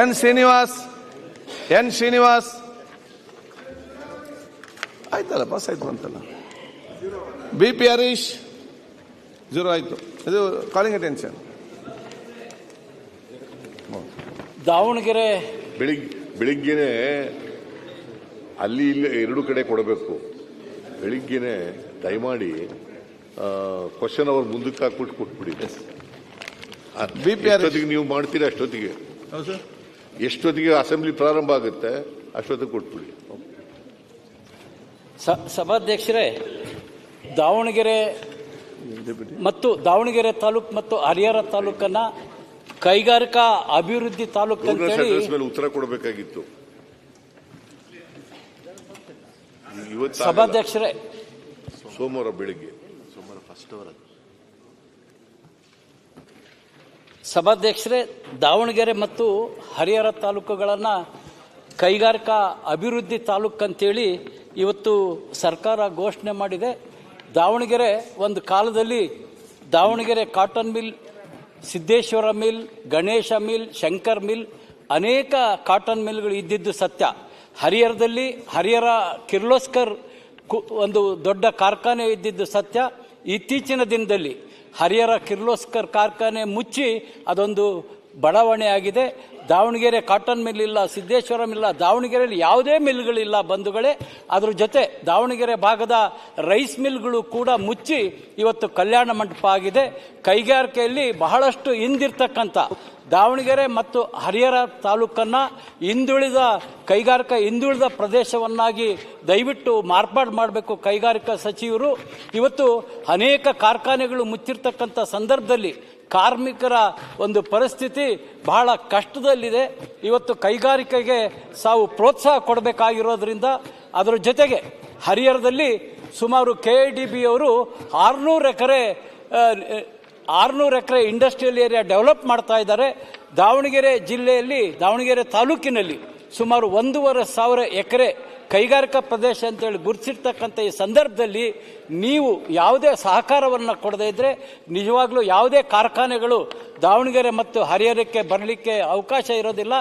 N Srinivas N Srinivas. ಆಯ್ತಲ್ಲ bus ಆಯ್ತು ಅಂತಲ್ಲ. B P Harish. ಜೀರೋ ಆಯ್ತು. ಇದು ಕಾಲಿಂಗ್ ಅಟೆನ್ಷನ್ ದಾವಣಗೆರೆ. ಬೆಳಿಗ್ಗೆ ಬೆಳಿಗ್ಗೆನೆ ಅಲ್ಲಿ ಇಲ್ಲಿ ಎರಡು ಕಡೆ ಕೊಡಬೇಕು. ಬೆಳಿಗ್ಗೆನೆ ದಯಮಾಡಿ ಕ್ವಶನ್ ಅವ್ರ ಮುಂದಕ್ಕೆ ಹಾಕ್ಬಿಟ್ಟು ಕೊಟ್ಬಿಡಿ. ಬಿ ಪಿ ನೀವು ಮಾಡ್ತೀರಾ ಅಷ್ಟೊತ್ತಿಗೆ? ಎಷ್ಟೊತ್ತಿಗೆ ಅಸೆಂಬ್ಲಿ ಪ್ರಾರಂಭ ಆಗುತ್ತೆ ಅಷ್ಟೊತ್ತಿಗೆ ಕೊಟ್ಬಿಡಿ. ಸಭಾಧ್ಯಕ್ಷರೇ ದಾವಣಗೆರೆ ಮತ್ತು ದಾವಣಗೆರೆ ತಾಲೂಕು ಮತ್ತು ಹರಿಹರ ತಾಲೂಕನ್ನ ಕೈಗಾರಿಕಾ ಅಭಿವೃದ್ಧಿ ತಾಲೂಕು ಮೇಲೆ ಉತ್ತರ ಕೊಡಬೇಕಾಗಿತ್ತು. ಸಭಾಧ್ಯಕ್ಷರೇ. ಸೋಮವಾರ ಬೆಳಿಗ್ಗೆ. ಸೋಮವಾರ ಬೆಳಿಗ್ಗೆ ಸಭಾಧ್ಯಕ್ಷರೇ, ದಾವಣಗೆರೆ ಮತ್ತು ಹರಿಹರ ತಾಲೂಕುಗಳನ್ನು ಕೈಗಾರಿಕಾ ಅಭಿವೃದ್ಧಿ ತಾಲೂಕು ಅಂತೇಳಿ ಇವತ್ತು ಸರ್ಕಾರ ಘೋಷಣೆ ಮಾಡಿದೆ. ದಾವಣಗೆರೆ ಒಂದು ಕಾಲದಲ್ಲಿ Davangere cotton mill, Siddeshwara mill, Ganesha mill, Shankar mill ಅನೇಕ ಕಾಟನ್ ಮಿಲ್ಗಳು ಇದ್ದಿದ್ದು ಸತ್ಯ. ಹರಿಹರದಲ್ಲಿ ಹರಿಹರ ಕಿರ್ಲೋಸ್ಕರ್ ಒಂದು ದೊಡ್ಡ ಕಾರ್ಖಾನೆ ಇದ್ದಿದ್ದು ಸತ್ಯ. ಇತ್ತೀಚಿನ ದಿನದಲ್ಲಿ ಹರಿಹರ ಕಿರ್ಲೋಸ್ಕರ್ ಕಾರ್ಖಾನೆ ಮುಚ್ಚಿ ಅದೊಂದು ಬಡಾವಣೆ ಆಗಿದೆ ದಾವಣಗೆರೆ ಕಾಟನ್ ಮಿಲ್ ಇಲ್ಲ, ಸಿದ್ದೇಶ್ವರ ಇಲ್ಲ, ದಾವಣಗೆರೆಯಲ್ಲಿ ಯಾವುದೇ ಮಿಲ್ಗಳಿಲ್ಲ ಬಂಧುಗಳೇ. ಅದರ ಜೊತೆ ದಾವಣಗೆರೆ ಭಾಗದ ರೈಸ್ ಮಿಲ್ಗಳು ಕೂಡ ಮುಚ್ಚಿ ಇವತ್ತು ಕಲ್ಯಾಣ ಮಂಟಪ ಆಗಿದೆ. ಕೈಗಾರಿಕೆಯಲ್ಲಿ ಬಹಳಷ್ಟು ಹಿಂದಿರ್ತಕ್ಕಂಥ ದಾವಣಗೆರೆ ಮತ್ತು ಹರಿಹರ ತಾಲೂಕನ್ನು ಹಿಂದುಳಿದ ಕೈಗಾರಿಕಾ ಹಿಂದುಳಿದ ಪ್ರದೇಶವನ್ನಾಗಿ ದಯವಿಟ್ಟು ಮಾರ್ಪಾಡು ಮಾಡಬೇಕು ಕೈಗಾರಿಕಾ ಸಚಿವರು. ಇವತ್ತು ಅನೇಕ ಕಾರ್ಖಾನೆಗಳು ಮುಚ್ಚಿರ್ತಕ್ಕಂಥ ಸಂದರ್ಭದಲ್ಲಿ ಕಾರ್ಮಿಕರ ಒಂದು ಪರಿಸ್ಥಿತಿ ಬಹಳ ಕಷ್ಟದಲ್ಲಿದೆ. ಇವತ್ತು ಕೈಗಾರಿಕೆಗೆ ಸಾವು ಪ್ರೋತ್ಸಾಹ ಕೊಡಬೇಕಾಗಿರೋದ್ರಿಂದ ಅದರ ಜೊತೆಗೆ ಹರಿಹರದಲ್ಲಿ ಸುಮಾರು ಕೆ ಡಿ ಬಿ ಅವರು ಆರುನೂರು ಎಕರೆ ಆರುನೂರು ಎಕರೆ ಇಂಡಸ್ಟ್ರಿಯಲ್ ಏರಿಯಾ ಡೆವಲಪ್ ಮಾಡ್ತಾ ಇದ್ದಾರೆ. ದಾವಣಗೆರೆ ಜಿಲ್ಲೆಯಲ್ಲಿ, ದಾವಣಗೆರೆ ತಾಲೂಕಿನಲ್ಲಿ ಸುಮಾರು ಒಂದೂವರೆ ಸಾವಿರ ಎಕರೆ ಕೈಗಾರಿಕಾ ಪ್ರದೇಶ ಅಂತೇಳಿ ಗುರುತಿರ್ತಕ್ಕಂಥ ಈ ಸಂದರ್ಭದಲ್ಲಿ ನೀವು ಯಾವುದೇ ಸಹಕಾರವನ್ನು ಕೊಡದೇ ಇದ್ದರೆ ನಿಜವಾಗ್ಲೂ ಯಾವುದೇ ಕಾರ್ಖಾನೆಗಳು ದಾವಣಗೆರೆ ಮತ್ತು ಹರಿಹರಕ್ಕೆ ಬರಲಿಕ್ಕೆ ಅವಕಾಶ ಇರೋದಿಲ್ಲ.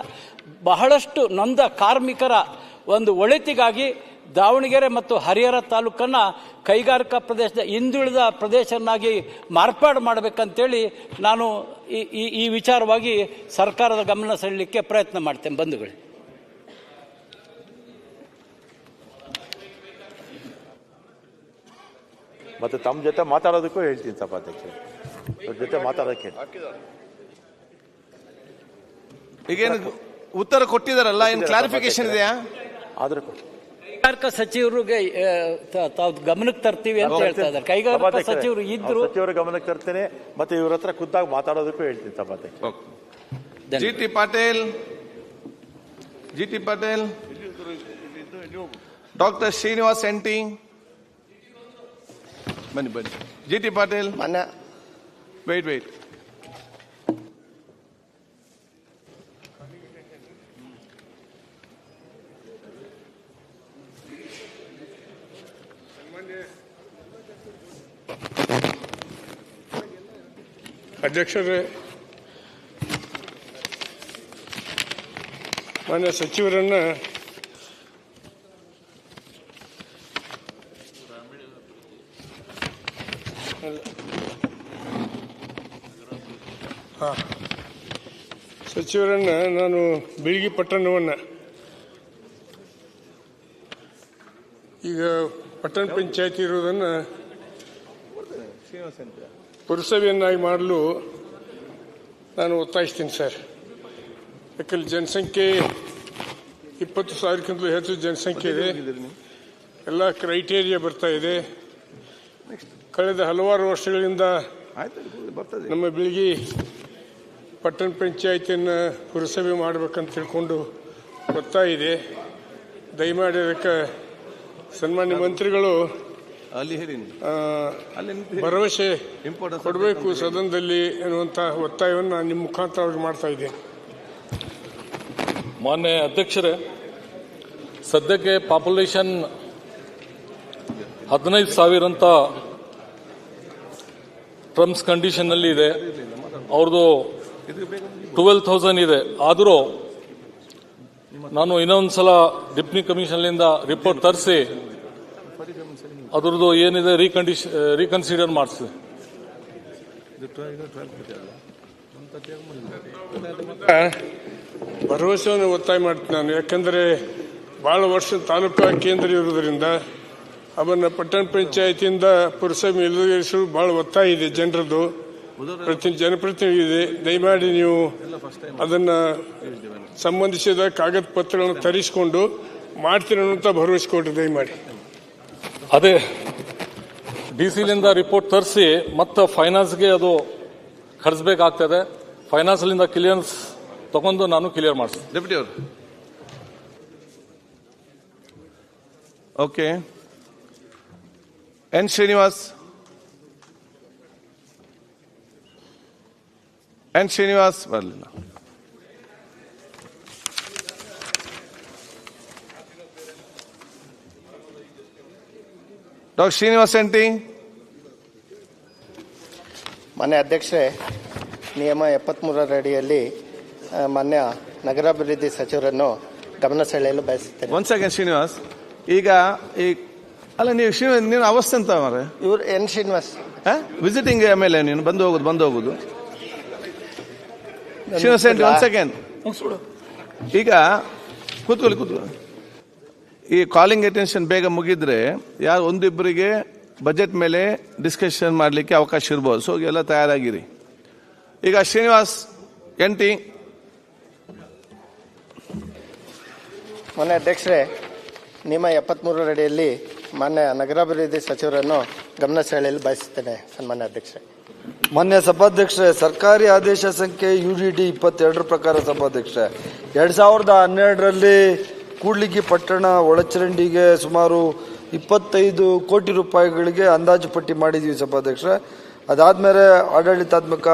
ಬಹಳಷ್ಟು ನೊಂದ ಕಾರ್ಮಿಕರ ಒಂದು ಒಳಿತಿಗಾಗಿ ದಾವಣಗೆರೆ ಮತ್ತು ಹರಿಹರ ತಾಲೂಕನ್ನು ಕೈಗಾರಿಕಾ ಪ್ರದೇಶದ ಹಿಂದುಳಿದ ಪ್ರದೇಶನಾಗಿ ಮಾರ್ಪಾಡು ಮಾಡಬೇಕಂತೇಳಿ ನಾನು ಈ ಈ- ಈ ವಿಚಾರವಾಗಿ ಸರ್ಕಾರದ ಗಮನ ಸೆಳಲಿಕ್ಕೆ ಪ್ರಯತ್ನ ಮಾಡ್ತೇನೆ ಬಂಧುಗಳೇ. ಮತ್ತೆ ತಮ್ಮ ಜೊತೆ ಮಾತಾಡೋದಕ್ಕೂ ಹೇಳ್ತೀನಿ ಸಭಾಧ್ಯಕ್ಷರು. ಅವ್ರ ಜೊತೆ ಮಾತಾಡೋಕ್ಕೆ. ಈಗೇನು ಉತ್ತರ ಕೊಟ್ಟಿದಾರಲ್ಲ ಏನು ಕ್ಲಾರಿಫಿಕೇಶನ್ ಇದೆಯಾ? ಆದ್ರೆ ಕೈಗಾರಿಕಾ ಸಚಿವರಿಗೆ ತಾವು ಗಮನಕ್ಕೆ ತರ್ತೀವಿ ಅಂತ ಹೇಳ್ತಾ ಇದ್ದಾರೆ. ಕೈಗಾರಿಕಾ ಸಚಿವರು ಇದ್ರು ಸಚಿವರ ಗಮನಕ್ಕೆ ತರ್ತೇನೆ ಮತ್ತೆ ಇವ್ರ ಹತ್ರ ಖುದ್ದಾಗಿ ಮಾತಾಡೋದಕ್ಕೂ ಹೇಳ್ತೀನಿ ಸಭಾಧ್ಯಕ್ಷ G T Patil G T Patil doctor Srinivas ಎಂಟಿ ಬನ್ನಿ ಬನ್ನಿ. G T Patil. ಮಾನ್ಯ ವೆಯ್ಟ್ ವೆಯ್ಟ್ ಅಧ್ಯಕ್ಷರೇ ಮಾನ್ಯ ಸಚಿವರನ್ನ ಹಾ. ಸಚಿವರನ್ನ ನಾನು ಬಿಳಿಗಿ ಪಟ್ಟಣವನ್ನು. ಈಗ ಪಟ್ಟಣ ಪಂಚಾಯತಿ ಇರುವುದನ್ನು ಪುರಸಭೆಯನ್ನಾಗಿ ಮಾಡಲು ನಾನು ಒತ್ತಾಯಿಸ್ತೀನಿ ಸರ್. ಯಾಕಂದ್ರೆ ಜನಸಂಖ್ಯೆ ಇಪ್ಪತ್ತು ಸಾವಿರಕ್ಕಿಂತಲೂ ಹೆಚ್ಚು ಜನಸಂಖ್ಯೆ ಇದೆ. ಎಲ್ಲ ಕ್ರೈಟೇರಿಯಾ ಬರ್ತಾ ಇದೆ. ಕಳೆದ ಹಲವಾರು ವರ್ಷಗಳಿಂದ ನಮ್ಮ ಬೆಳಗ್ಗೆ ಪಟ್ಟಣ ಪಂಚಾಯತಿಯನ್ನು ಪುರಸಭೆ ಮಾಡಬೇಕಂತ ತಿಳ್ಕೊಂಡು ಒತ್ತಾಯ ಇದೆ. ದಯಮಾಡಿ ಅದಕ್ಕೆ ಸನ್ಮಾನ್ಯ ಮಂತ್ರಿಗಳು ಅಲ್ಲಿ ಭರವಸೆ ಕೊಡಬೇಕು ಸದನದಲ್ಲಿ ಎನ್ನುವಂಥ ಒತ್ತಾಯವನ್ನು ನಾನು ನಿಮ್ಮ ಮುಖಾಂತರ ಅವ್ರಿಗೆ ಮಾಡ್ತಾ ಇದ್ದೇನೆ. ಮಾನ್ಯ ಅಧ್ಯಕ್ಷರೇ ಸದ್ಯಕ್ಕೆ ಪಾಪ್ಯುಲೇಷನ್ ಹದಿನೈದು ಸಾವಿರ ಅಂತ ಟರ್ಮ್ಸ್ ಕಂಡೀಷನ್ನಲ್ಲಿ ಇದೆ. ಅವ್ರದ್ದು ಟ್ವೆಲ್ ತೌಸಂಡ್ ಇದೆ. ಆದರೂ ನಾನು ಇನ್ನೊಂದ್ಸಲ ಡಿಪ್ಟಿ ಕಮಿಷನ್ಲಿಂದ ರಿಪೋರ್ಟ್ ತರಿಸಿ, ಅದ್ರದ್ದು ಏನಿದೆ ರೀಕಂಡಿಷ್ ರೀಕನ್ಸಿಡರ್ ಮಾಡಿಸಿ. ಭರವಸೆಯನ್ನು ಒತ್ತಾಯ ಮಾಡ್ತೀನಿ ನಾನು. ಯಾಕೆಂದರೆ ಭಾಳ ವರ್ಷ ತಾಲೂಕು ಕೇಂದ್ರ ಇರುವುದರಿಂದ ಅವನ್ನ ಪಟ್ಟಣ ಪಂಚಾಯತಿಯಿಂದ ಪುರಸಭೆ ಎದುರಿಸಲು ಭಾಳ ಒತ್ತಾಯ ಇದೆ ಜನರದ್ದು. ಪ್ರತಿ ಜನಪ್ರತಿನಿಧಿ ಇದೆ. ದಯಮಾಡಿ ನೀವು ಅದನ್ನ ಸಂಬಂಧಿಸಿದ ಕಾಗದ ಪತ್ರಗಳನ್ನು ತರಿಸಿಕೊಂಡು ಮಾಡ್ತೀನಿ ಅಂತ ಭರವಸೆ ಕೊಟ್ಟು ದಯಮಾಡಿ. ಅದೇ ಡಿ ಸಿಲಿಂದ ರಿಪೋರ್ಟ್ ತರಿಸಿ ಮತ್ತೆ ಫೈನಾನ್ಸ್ಗೆ ಅದು ಖರ್ಚಬೇಕಾಗ್ತದೆ. ಫೈನಾನ್ಸ್ಲಿಂದ ಕ್ಲಿಯರೆನ್ಸ್ ತಗೊಂಡು ನಾನು ಕ್ಲಿಯರ್ ಮಾಡಿಸ್ತೀನಿ ಡೆಪ್ಯೂಟಿ ಅವರು. Okay. N Srinivas N Srinivas ಬರಲಿಲ್ಲ ಡಾಕ್ಟರ್ ಶ್ರೀನಿವಾಸ್ ಎಂಟಿ ಮಾನ್ಯ ಅಧ್ಯಕ್ಷರೇ ನಿಯಮ ಎಪ್ಪತ್ತ್ಮೂರರ ಅಡಿಯಲ್ಲಿ ಮಾನ್ಯ ನಗರಾಭಿವೃದ್ಧಿ ಸಚಿವರನ್ನು ಗಮನ ಸೆಳೆಯಲು ಬಯಸುತ್ತೇನೆ ಒಂದು ಸೆಕೆಂಡ್ ಶ್ರೀನಿವಾಸ್ ಈಗ ಈ ಅಲ್ಲ ನೀವು ಶಿವ ನೀನು ಅವಸ್ಥೆ ಅಂತ ಮಾರೆ ಇವ್ರು ಎನ್ ಶ್ರೀನಿವಾಸ್. ವಿಸಿಟಿಂಗ್ ಮೇಲೆ ನೀನು ಬಂದು ಹೋಗುದು ಬಂದು ಹೋಗುದು. ಶ್ರೀನಿವಾಸ್ ಎಂಟಿ ಒಂದ್ ಸೆಕೆಂಡ್ ಈಗ ಕೂತ್ಕೊಳ್ಳಿ ಕೂತ್ಕೊಳ್ಳಿ. ಈ ಕಾಲಿಂಗ್ ಅಟೆನ್ಷನ್ ಬೇಗ ಮುಗಿದ್ರೆ ಯಾರು ಒಂದಿಬ್ಬರಿಗೆ ಬಜೆಟ್ ಮೇಲೆ ಡಿಸ್ಕಷನ್ ಮಾಡಲಿಕ್ಕೆ ಅವಕಾಶ ಇರ್ಬೋದು. ಸೊ ಎಲ್ಲ ತಯಾರಾಗಿರಿ. ಈಗ ಶ್ರೀನಿವಾಸ್ ಎಂಟಿ ಮೊನ್ನೆ ಅಧ್ಯಕ್ಷರೇ ನಿಮ್ಮ ಎಪ್ಪತ್ತ್ಮೂರರ ಅಡಿಯಲ್ಲಿ ಮಾನ್ಯ ನಗರಾಭಿವೃದ್ಧಿ ಸಚಿವರನ್ನು ಗಮನ ಸೆಳೆಯಲು ಬಯಸುತ್ತೇನೆ, ಸನ್ಮಾನ್ಯ ಅಧ್ಯಕ್ಷ ಮಾನ್ಯ ಸಭಾಧ್ಯಕ್ಷರೇ, ಸರ್ಕಾರಿ ಆದೇಶ ಸಂಖ್ಯೆ ಯು ಡಿ ಡಿ ಇಪ್ಪತ್ತೆರಡರ ಪ್ರಕಾರ ಸಭಾಧ್ಯಕ್ಷ ಎರಡು ಸಾವಿರದ ಹನ್ನೆರಡರಲ್ಲಿ ಕೂಡ್ಲಿಗಿ ಪಟ್ಟಣ ಒಳಚರಂಡಿಗೆ ಸುಮಾರು ಇಪ್ಪತ್ತೈದು ಕೋಟಿ ರೂಪಾಯಿಗಳಿಗೆ ಅಂದಾಜು ಪಟ್ಟಿ ಮಾಡಿದ್ವಿ ಸಭಾಧ್ಯಕ್ಷರೇ. ಅದಾದ್ಮೇಲೆ ಆಡಳಿತಾತ್ಮಕ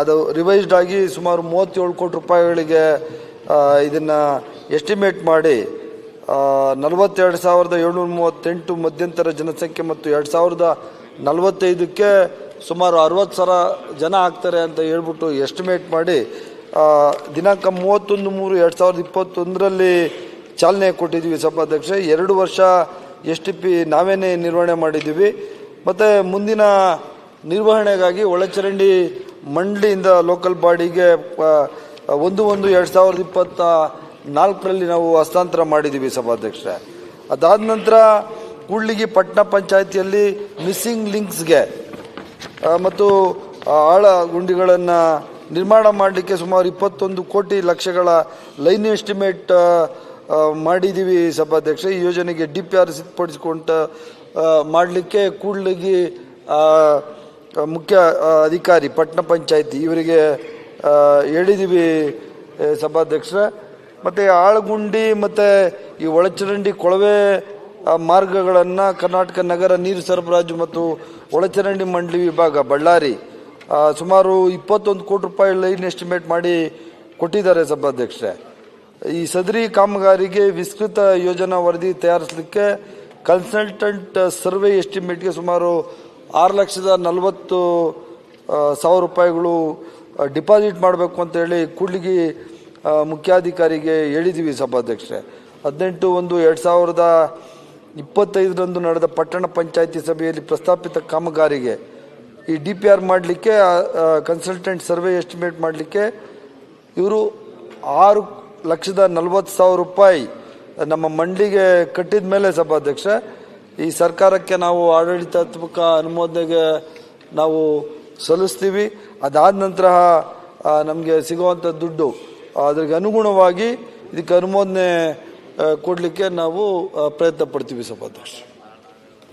ಅದು ರಿವೈಸ್ಡ್ ಆಗಿ ಸುಮಾರು ಮೂವತ್ತೇಳು ಕೋಟಿ ರೂಪಾಯಿಗಳಿಗೆ ಇದನ್ನ ಎಸ್ಟಿಮೇಟ್ ಮಾಡಿ ನಲವತ್ತೆರಡು ಸಾವಿರದ ಏಳ್ನೂರ ಮೂವತ್ತೆಂಟು ಮಧ್ಯಂತರ ಜನಸಂಖ್ಯೆ ಮತ್ತು ಎರಡು ಸಾವಿರದ ನಲವತ್ತೈದಕ್ಕೆ ಸುಮಾರು ಅರವತ್ತು ಸಾವಿರ ಜನ ಆಗ್ತಾರೆ ಅಂತ ಹೇಳ್ಬಿಟ್ಟು ಎಸ್ಟಿಮೇಟ್ ಮಾಡಿ ದಿನಾಂಕ ಮೂವತ್ತೊಂದು ಮೂರು ಎರಡು ಸಾವಿರದ ಇಪ್ಪತ್ತೊಂದರಲ್ಲಿ ಚಾಲನೆ ಕೊಟ್ಟಿದ್ದೀವಿ ಸಭಾಧ್ಯಕ್ಷ. ಎರಡು ವರ್ಷ ಎಸ್ ಟಿ ಪಿ ನಾವೇನೇ ನಿರ್ವಹಣೆ ಮಾಡಿದ್ದೀವಿ. ಮತ್ತು ಮುಂದಿನ ನಿರ್ವಹಣೆಗಾಗಿ ಒಳಚರಂಡಿ ಮಂಡಳಿಯಿಂದ ಲೋಕಲ್ ಬಾಡಿಗೆ ಒಂದು ಒಂದು ಎರಡು ಸಾವಿರದ ಇಪ್ಪತ್ತ ನಾಲ್ಕರಲ್ಲಿ ನಾವು ಹಸ್ತಾಂತರ ಮಾಡಿದ್ದೀವಿ ಸಭಾಧ್ಯಕ್ಷರೇ. ಅದಾದ ನಂತರ ಕೂಡ್ಲಿಗಿ ಪಟ್ಟಣ ಪಂಚಾಯತಿಯಲ್ಲಿ ಮಿಸ್ಸಿಂಗ್ ಲಿಂಕ್ಸ್ಗೆ ಮತ್ತು ಆಳ ಗುಂಡಿಗಳನ್ನು ನಿರ್ಮಾಣ ಮಾಡಲಿಕ್ಕೆ ಸುಮಾರು ಇಪ್ಪತ್ತೊಂದು ಕೋಟಿ ಲಕ್ಷಗಳ ಲೈನ್ ಎಸ್ಟಿಮೇಟ್ ಮಾಡಿದ್ದೀವಿ ಸಭಾಧ್ಯಕ್ಷ ಈ ಯೋಜನೆಗೆ ಡಿ ಪಿ ಆರ್ ಸಿದ್ಧಪಡಿಸಿಕೊಂಡ ಮಾಡಲಿಕ್ಕೆ ಕೂಡ್ಲಿಗಿ ಮುಖ್ಯ ಅಧಿಕಾರಿ ಪಟ್ಟಣ ಪಂಚಾಯತಿ ಇವರಿಗೆ ಹೇಳಿದ್ದೀವಿ ಸಭಾಧ್ಯಕ್ಷರೇ. ಮತ್ತು ಆಳಗುಂಡಿ, ಮತ್ತು ಈ ಒಳಚರಂಡಿ ಕೊಳವೆ ಮಾರ್ಗಗಳನ್ನು ಕರ್ನಾಟಕ ನಗರ ನೀರು ಸರಬರಾಜು ಮತ್ತು ಒಳಚರಂಡಿ ಮಂಡಳಿ ವಿಭಾಗ ಬಳ್ಳಾರಿ ಸುಮಾರು ಇಪ್ಪತ್ತೊಂದು ಕೋಟಿ ರೂಪಾಯಿ ಲೈನ್ ಎಸ್ಟಿಮೇಟ್ ಮಾಡಿ ಕೊಟ್ಟಿದ್ದಾರೆ ಸಭಾಧ್ಯಕ್ಷರೇ. ಈ ಸದರಿ ಕಾಮಗಾರಿಗೆ ವಿಸ್ತೃತ ಯೋಜನಾ ವರದಿ ತಯಾರಿಸಲಿಕ್ಕೆ ಕನ್ಸಲ್ಟೆಂಟ್ ಸರ್ವೆ ಎಸ್ಟಿಮೇಟ್ಗೆ ಸುಮಾರು ಆರು ಲಕ್ಷದ ನಲವತ್ತು ಸಾವಿರ ರೂಪಾಯಿಗಳು ಡಿಪಾಸಿಟ್ ಮಾಡಬೇಕು ಅಂತ ಹೇಳಿ ಕೂಡ್ಲಿಗಿ ಮುಖ್ಯಾಧಿಕಾರಿಗೆ ಹೇಳಿದ್ದೀವಿ ಸಭಾಧ್ಯಕ್ಷರೇ. ಹದಿನೆಂಟು ಒಂದು ಎರಡು ಸಾವಿರದ ಇಪ್ಪತ್ತೈದರಂದು ನಡೆದ ಪಟ್ಟಣ ಪಂಚಾಯತಿ ಸಭೆಯಲ್ಲಿ ಪ್ರಸ್ತಾಪಿತ ಕಾಮಗಾರಿಗೆ ಈ ಡಿ ಪಿ ಆರ್ ಮಾಡಲಿಕ್ಕೆ ಕನ್ಸಲ್ಟೆಂಟ್ ಸರ್ವೆ ಎಸ್ಟಿಮೇಟ್ ಮಾಡಲಿಕ್ಕೆ ಇವರು ಆರು ಲಕ್ಷದ ನಲವತ್ತು ಸಾವಿರ ರೂಪಾಯಿ ನಮ್ಮ ಮಂಡಿಗೆ ಕಟ್ಟಿದ ಮೇಲೆ ಸಭಾಧ್ಯಕ್ಷ ಈ ಸರ್ಕಾರಕ್ಕೆ ನಾವು ಆಡಳಿತಾತ್ಮಕ ಅನುಮೋದನೆಗೆ ನಾವು ಸಲ್ಲಿಸ್ತೀವಿ. ಅದಾದ ನಂತರ ನಮಗೆ ಸಿಗುವಂಥ ದುಡ್ಡು ಅದ್ರಿಗೆ ಅನುಗುಣವಾಗಿ ಇದಕ್ಕೆ ಅನುಮೋದನೆ ಕೊಡಲಿಕ್ಕೆ ನಾವು ಪ್ರಯತ್ನ ಪಡ್ತೀವಿ ಸಭಾಧ್ಯಕ್ಷ